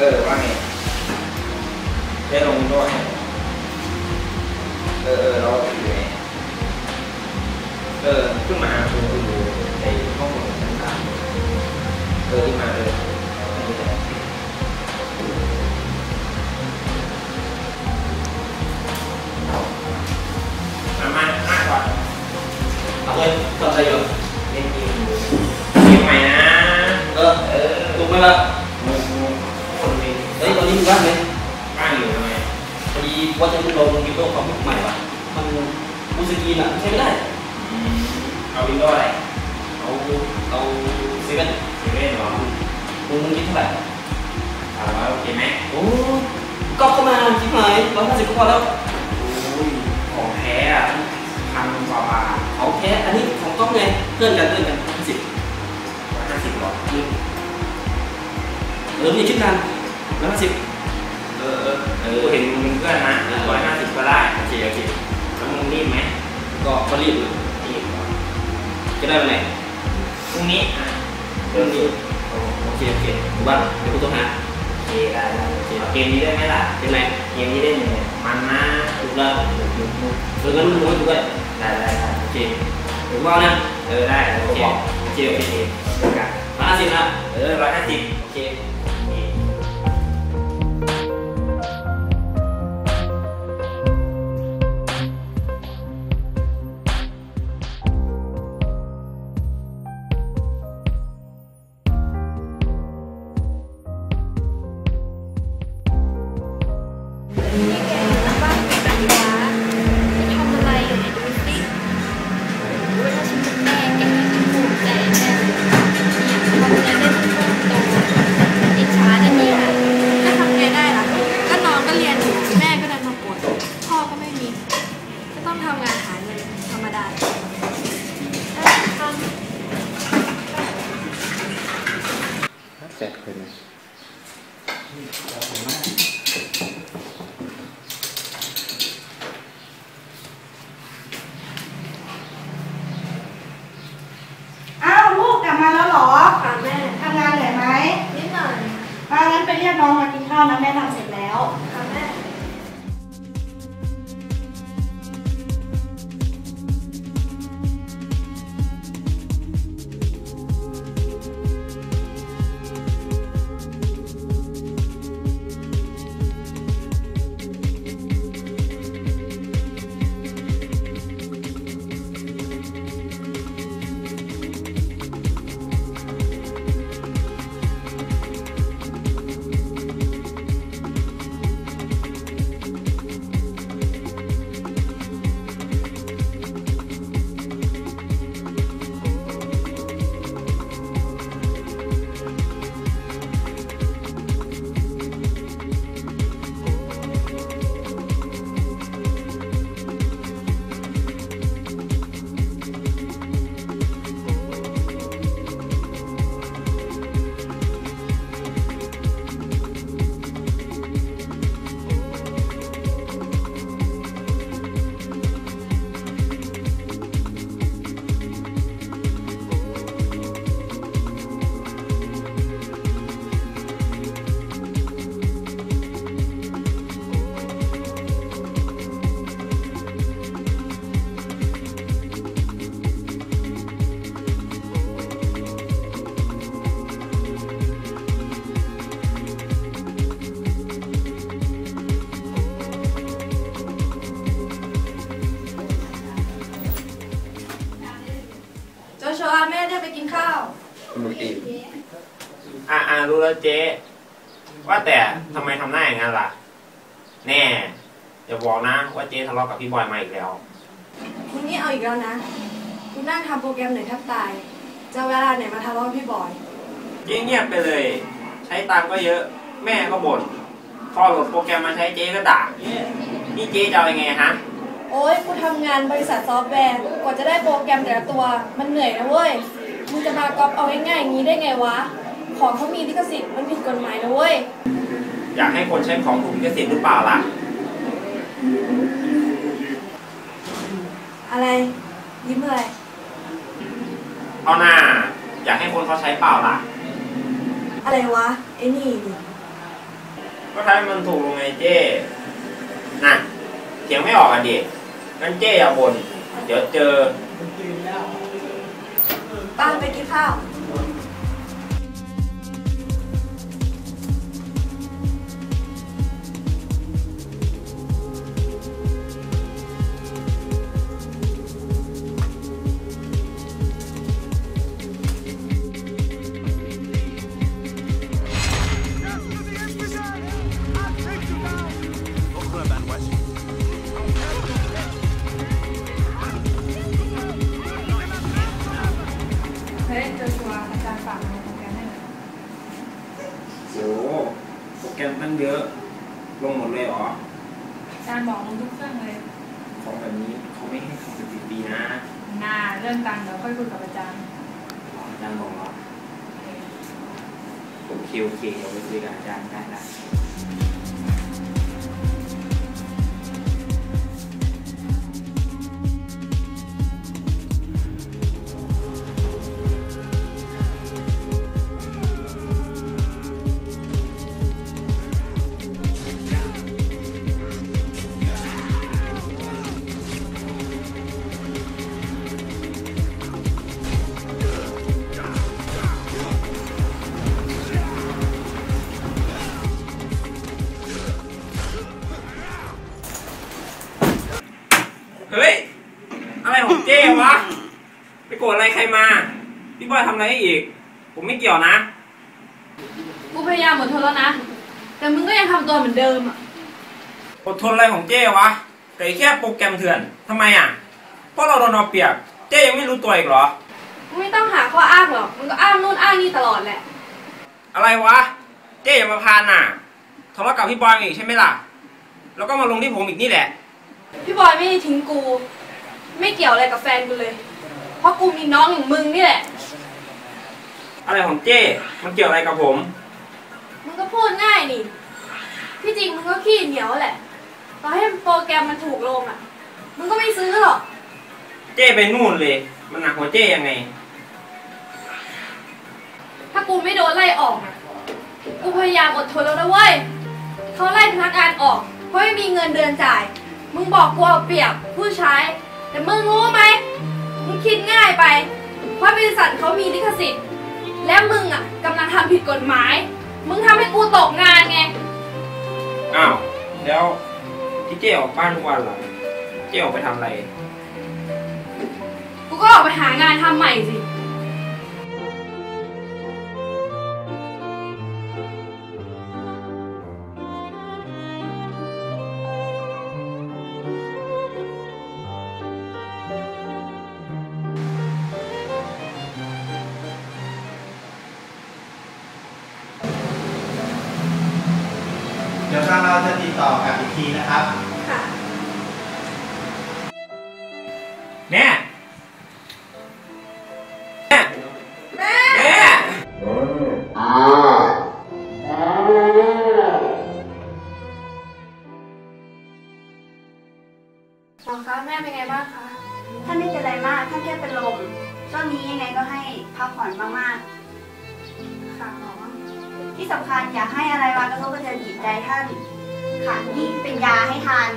เออว่าไงได้ลงวินโดว์ให้เออเออเราอยู่ไหนเออขึ้นมาดูดูในห้องต่างๆเออที่มาเลย เอาวินโดว์อะไรเอาเอาเซเว่นเซเว่นเหรอมึงมึงคิดเท่าไหร่ถามว่าโอเคไหมโอ้ก็เข้ามาคิดหายร้อยห้าสิบก็พอแล้วอุ้ยของแท้อะพันกว่าบาทเอาแค่อันนี้ของก๊อฟไงเพื่อนกันเพื่อนกันห้าสิบร้อยห้าสิบหรอเออมีคิดกันร้อยห้าสิบเออเออเออเห็นมึงเป็นเพื่อนนะอ่าร้อยห้าสิบก็ได้โอเคโอเคแล้วมึงรีบไหมก็ก็รีบเลยรีบเหรอ จะได้วันไหนพรุ่งนี้อะเรื่องนี้โอโอเคโอเคถูกบ้านเดี๋ยวกูต้องหาโอเคได้ได้โอเคเอาเกมนี้ได้ไหมล่ะเป็นไรเกมนี้ได้ยังไงมันนะถูกแล้วถูกถูกถูกเอองั้นมึงไม่ถูกด้วยได้ได้ได้โอเคเดี๋ยวว่านะเออได้โอโอเคเคโอเคโอเคเดี๋ยวกันร้อยห้าสิบนะเออร้อยห้าสิบโอเค รู้แล้วเจ๊ ว่าแต่ทำไมทำหน้าอย่างนั้นล่ะ แน่อย่าบอกนะ ว่าเจ๊ทะเลาะกับพี่บอยมาอีกแล้วคุณนี่เอาอีกแล้วนะ คุณนั่งทำโปรแกรมเหนื่อยแทบตาย จะเอาเวลาไหนมาทะเลาะกับพี่บอยเจ๊เงียบไปเลย ใช้ตังค์ก็เยอะ แม่ก็บ่นพอโหลดโปรแกรมมาใช้เจ๊ก็ด่านี่เจ๊จะเอายังไงฮะโอ้ยกูทำงานบริษัทซอฟต์แวร์กว่าจะได้โปรแกรมแต่ละตัว มันเหนื่อยนะเว้ย มึงจะมาก๊อปเอาง่ายๆอย่างนี้ได้ไงวะ ของเขามีลิขสิทธิ์มันผิดกฎหมายนะเว้ย อยากให้คนใช้ของถูกลิขสิทธิ์หรือเปล่าล่ะ อะไรยิ้มอะไรเอาหน้า อยากให้คนเขาใช้เปล่าล่ะ อะไรวะไอ้นี่ดิก็ทำให้มันถูกลงไงเจ้น่ะเถียงไม่ออกอะดิงั้นเจ้อย่าบ่นเดี๋ยวเจอ ป้าไปกินข้าว เยอะ ลงหมดเลยเหรออาจารย์บอกลงทุกเครื่องเลยของแบบนี้เขาไม่ให้ทำเป็นปีๆนะน่าเรื่องตังค์เดี๋ยวค่อยคุยกับอาจารย์อ๋ออาจารย์บอกเหรอโอเคโอเคเดี๋ยวไปคุยกับอาจารย์ได้ละ ฮ้ย อะไรของเจ้วะ ไปโกรธอะไรใครมา พี่บอยทำอะไรให้อีก ผมไม่เกี่ยวนะ กูพยายามหมดทนแล้วนะ แต่มึงก็ยังทำตัวเหมือนเดิมอะ อดทนอะไรของเจ้วะแต่แค่โปรแกรมเถื่อนทำไมอะ เพราะเราโดนเอาเปรียบ เจ้ยังไม่รู้ตัวอีกเหรอ มึงไม่ต้องหาข้ออ้างหรอก มึงก็อ้างนู่นอ้างนี่ตลอดแหละ อะไรวะ เจ้อย่ามาพานน่ะทะเลาะกับพี่บอยมาอีกใช่ไหมล่ะ แล้วก็มาลงที่ผมอีกนี่แหละ พี่บอยไม่ได้ทิ้งกู ไม่เกี่ยวอะไรกับแฟนกูเลย เพราะกูมีน้องอย่างมึงนี่แหละ อะไรของเจ้ มันเกี่ยวอะไรกับผม มึงก็พูดง่ายนี่ ที่จริงมึงก็ขี้เหนียวแหละ ต่อให้โปรแกรมมันถูกลงอะ มึงก็ไม่ซื้อหรอก เจ้ไปนู่นเลย มันหนักหัวเจ้ยังไง ถ้ากูไม่โดนไล่ออกอะกูพยายามอดทนแล้วนะเว้ย เขาไล่พนักงานออก เพราะไม่มีเงินเดือนจ่าย มึงบอกกูเอาเปรียบผู้ใช้ แต่มึงรู้ไหม มึงคิดง่ายไป เพราะบริษัทเขามีลิขสิทธิ์ และมึงอะกำลังทำผิดกฎหมาย มึงทำให้กูตกงานไง อ้าว แล้วที่เจ้ออกบ้านทุกวันเหรอเจ้ออกไปทำอะไร กูก็ออกไปหางานทำใหม่สิ ทางเราจะติดต่อกลับอีกทีนะครับ ค่ะแม่แม่แม่หมอคะแม่เป็นไงบ้างคะท่านไม่เป็นไรมากท่านแค่เป็นลมช่วงนี้ยังไงก็ให้พักผ่อนมากค่ะหมอๆที่สำคัญอย่าให้อะไรมากระ ใจท่านค่ะนี่เป็นยาให้ทาน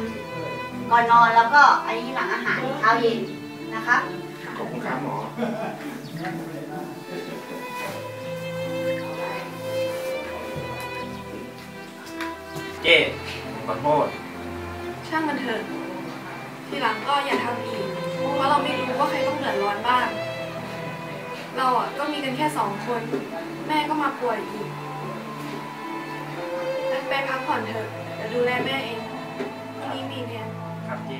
ก่อนนอนแล้วก็อันนี้หลังอาหารเช้าเย็นนะคะขอบคุณครับหมอเจ้ขอโทษช่างมันเถอะทีหลังก็อย่าทำอีก เพราะเราไม่รู้ว่าใครต้องเดือดร้อนบ้าง เราอะก็มีกันแค่สองคน แม่ก็มาป่วยอีกงั้น ไปพักผ่อนเถอะเดี๋ยวดูแลแม่เองพรุ่งนี้มีเรียนครับเจ